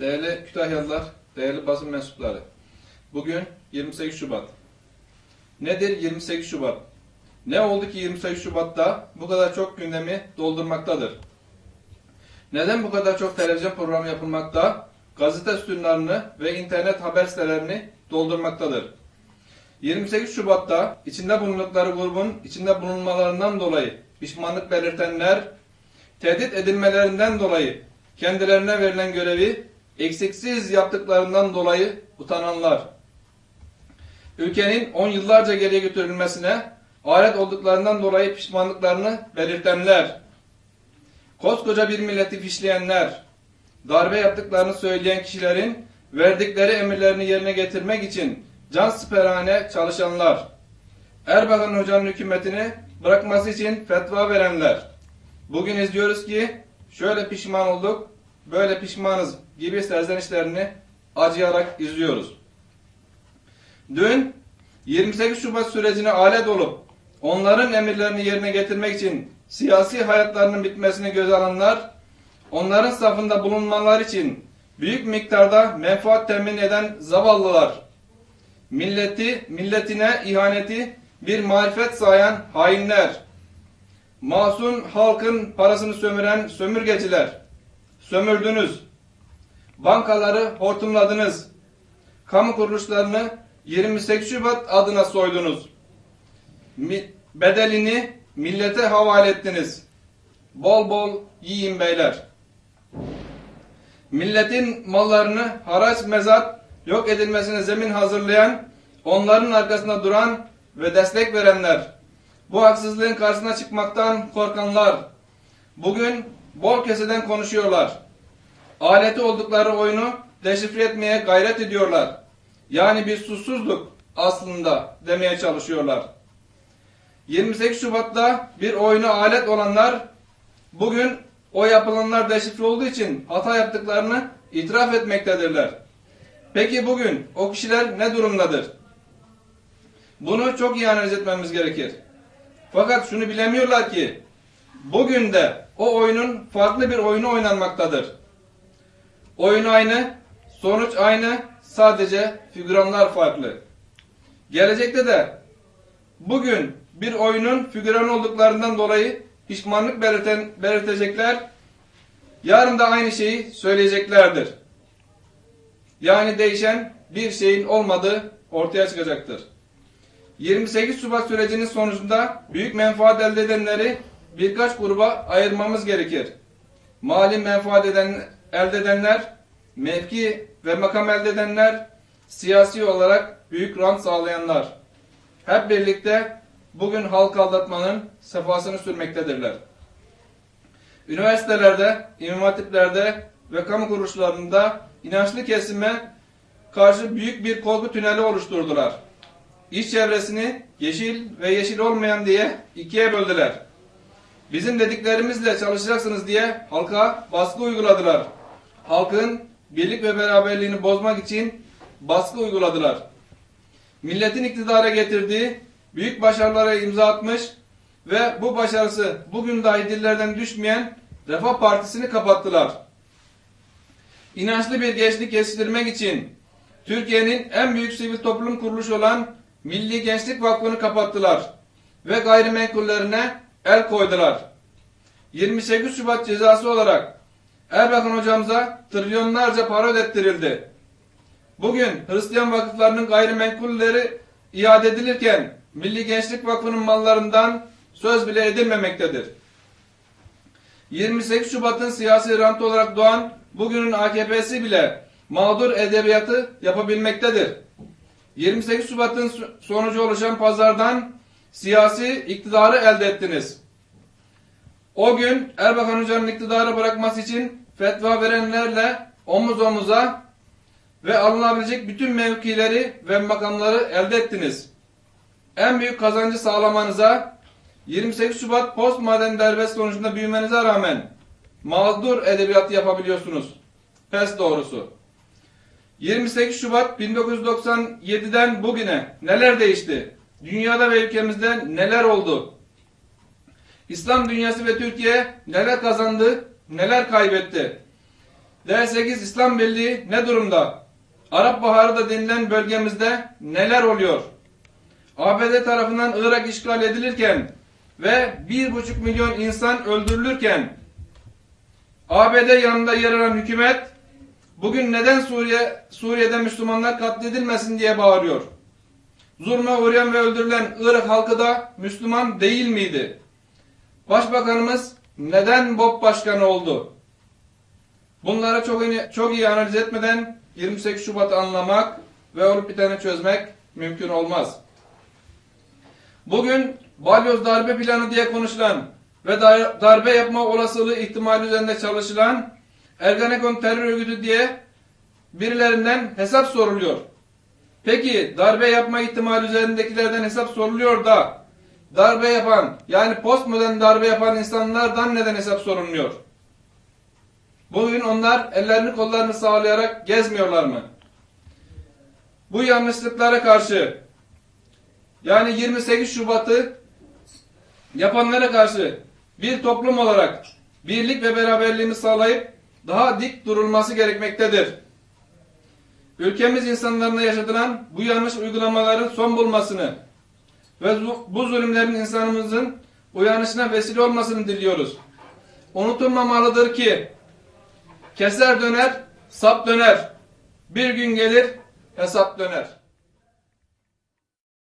Değerli Kütahyalılar, değerli basın mensupları. Bugün 28 Şubat. Nedir 28 Şubat? Ne oldu ki 28 Şubat'ta bu kadar çok gündemi doldurmaktadır? Neden bu kadar çok televizyon programı yapılmakta, gazete sütunlarını ve internet haber sitelerini doldurmaktadır? 28 Şubat'ta içinde bulundukları grubun içinde bulunmalarından dolayı pişmanlık belirtenler, tehdit edilmelerinden dolayı kendilerine verilen görevi eksiksiz yaptıklarından dolayı utananlar, ülkenin 10 yıllarca geriye götürülmesine alet olduklarından dolayı pişmanlıklarını belirtenler, koskoca bir milleti fişleyenler, darbe yaptıklarını söyleyen kişilerin verdikleri emirlerini yerine getirmek için can siperhane çalışanlar, Erbakan Hoca'nın hükümetini bırakması için fetva verenler, bugün izliyoruz ki şöyle pişman olduk, böyle pişmanız gibi serzenişlerini acıyarak izliyoruz. Dün 28 Şubat sürecine alet olup onların emirlerini yerine getirmek için siyasi hayatlarının bitmesini göze alanlar, onların safında bulunmaları için büyük miktarda menfaat temin eden zavallılar, milleti, milletine ihaneti bir marifet sayan hainler, masum halkın parasını sömüren sömürgeciler, sömürdünüz, bankaları hortumladınız, kamu kuruluşlarını 28 Şubat adına soydunuz, bedelini millete havale ettiniz. Bol bol yiyin beyler. Milletin mallarını haraç mezat yok edilmesine zemin hazırlayan, onların arkasında duran ve destek verenler, bu haksızlığın karşısına çıkmaktan korkanlar, bugün bol keseden konuşuyorlar. Aleti oldukları oyunu deşifre etmeye gayret ediyorlar. Yani bir susuzluk aslında demeye çalışıyorlar. 28 Şubat'ta bir oyuna alet olanlar bugün o yapılanlar deşifre olduğu için hata yaptıklarını itiraf etmektedirler. Peki bugün o kişiler ne durumdadır? Bunu çok iyi analiz etmemiz gerekir. Fakat şunu bilemiyorlar ki bugün de o oyunun farklı bir oyunu oynanmaktadır. Oyun aynı, sonuç aynı, sadece figüranlar farklı. Gelecekte de bugün bir oyunun figüran olduklarından dolayı pişmanlık belirten, belirtecekler, yarın da aynı şeyi söyleyeceklerdir. Yani değişen bir şeyin olmadığı ortaya çıkacaktır. 28 Şubat sürecinin sonucunda büyük menfaat elde edenleri birkaç gruba ayırmamız gerekir. Mali menfaat eden, elde edenler, mevki ve makam elde edenler, siyasi olarak büyük rant sağlayanlar. Hep birlikte bugün halkı aldatmanın sefasını sürmektedirler. Üniversitelerde, imam hatiplerde ve kamu kuruluşlarında inançlı kesime karşı büyük bir korku tüneli oluşturdular. İş çevresini yeşil ve yeşil olmayan diye ikiye böldüler. Bizim dediklerimizle çalışacaksınız diye halka baskı uyguladılar. Halkın birlik ve beraberliğini bozmak için baskı uyguladılar. Milletin iktidara getirdiği büyük başarılara imza atmış ve bu başarısı bugün dahi dillerden düşmeyen Refah Partisi'ni kapattılar. İnançlı bir gençlik yetiştirmek için Türkiye'nin en büyük sivil toplum kuruluşu olan Milli Gençlik Vakfı'nı kapattılar ve gayrimenkullerine el koydular. 28 Şubat cezası olarak Erbakan hocamıza trilyonlarca para ödettirildi. Bugün Hristiyan vakıflarının gayrimenkulleri iade edilirken Milli Gençlik Vakfı'nın mallarından söz bile edilmemektedir. 28 Şubat'ın siyasi rantı olarak doğan bugünün AKP'si bile mağdur edebiyatı yapabilmektedir. 28 Şubat'ın sonucu oluşan pazardan siyasi iktidarı elde ettiniz. O gün Erbakan Hoca'nın iktidarı bırakması için fetva verenlerle omuz omuza ve alınabilecek bütün mevkileri ve makamları elde ettiniz. En büyük kazancı sağlamanıza 28 Şubat postmodern darbesi sonucunda büyümenize rağmen mağdur edebiyatı yapabiliyorsunuz. Pes doğrusu. 28 Şubat 1997'den bugüne neler değişti? Dünyada ve ülkemizde neler oldu? İslam dünyası ve Türkiye neler kazandı, neler kaybetti? D8 İslam Birliği ne durumda? Arap Baharı da denilen bölgemizde neler oluyor? ABD tarafından Irak işgal edilirken ve 1,5 milyon insan öldürülürken ABD yanında yer alan hükümet bugün neden Suriye Suriye'de Müslümanlar katledilmesin diye bağırıyor. Zulme uğrayan ve öldürülen Irak halkı da Müslüman değil miydi? Başbakanımız neden BOP başkanı oldu? Bunları çok iyi, çok iyi analiz etmeden 28 Şubat'ı anlamak ve olup biteni çözmek mümkün olmaz. Bugün balyoz darbe planı diye konuşulan ve dar- darbe yapma olasılığı ihtimali üzerinde çalışılan Ergenekon terör örgütü diye birilerinden hesap soruluyor. Peki darbe yapma ihtimali üzerindekilerden hesap soruluyor da darbe yapan yani postmodern darbe yapan insanlardan neden hesap sorulmuyor? Bugün onlar ellerini kollarını sağlayarak gezmiyorlar mı? Bu yanlışlıklara karşı yani 28 Şubat'ı yapanlara karşı bir toplum olarak birlik ve beraberliğini sağlayıp daha dik durulması gerekmektedir. Ülkemiz insanlarına yaşatılan bu yanlış uygulamaların son bulmasını ve bu zulümlerin insanımızın uyanışına vesile olmasını diliyoruz. Unutulmamalıdır ki keser döner, sap döner. Bir gün gelir, hesap döner.